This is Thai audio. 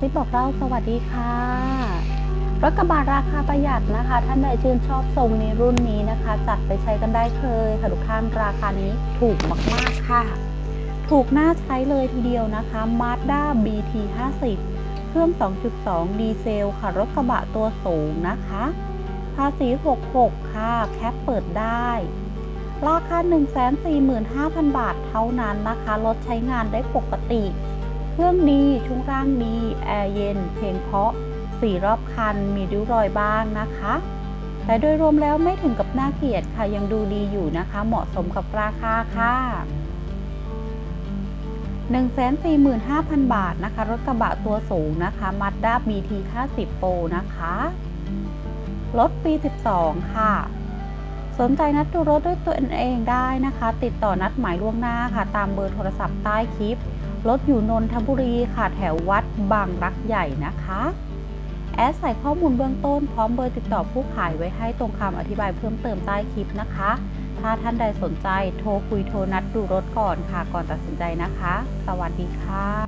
ซิบบอกเล่าสวัสดีค่ะ รถกระบะราคาประหยัดนะคะ ท่านใดชื่นชอบทรงในรุ่นนี้นะคะ จัดไปใช้กันได้เลยค่ะทุกท่านราคานี้ถูกมากๆค่ะ ถูกน่าใช้เลยทีเดียวนะคะ Mazda BT 50เครื่อง 2.2 ดีเซลค่ะ รถกระบะตัวสูงนะคะ ภาษี 66 ค่ะ แคปเปิดได้ราคา 145,000 บาทเท่านั้นนะคะ รถใช้งานได้ปกติ เครื่องดีช่วงล่างดี แอร์เย็น เพลงเพราะสีรอบคัน มีริ้วรอยบ้างนะคะ แต่โดยรวมแล้วไม่ถึงกับน่าเกลียดค่ะ ยังดูดีอยู่นะคะ เหมาะสมกับราคาค่ะ 145,000 บาทนะคะ รถกระบะตัวสูงนะคะม Mazda BT 50 Pro นะคะ รถปี 12 ค่ะ สนใจนัดดูรถด้วยตัวเองได้นะคะ ติดต่อนัดหมายล่วงหน้าค่ะ ตามเบอร์โทรศัพท์ใต้คลิป รถอยู่นนทบุรีค่ะแถววัดบางรักใหญ่นะคะแอดใส่ข้อมูลเบื้องต้นพร้อมเบอร์ติดต่อผู้ขายไว้ให้ตรงคำอธิบายเพิ่มเติมใต้คลิปนะคะ ถ้าท่านใดสนใจโทรคุยโทรนัดดูรถก่อนค่ะก่อนตัดสินใจนะคะ สวัสดีค่ะ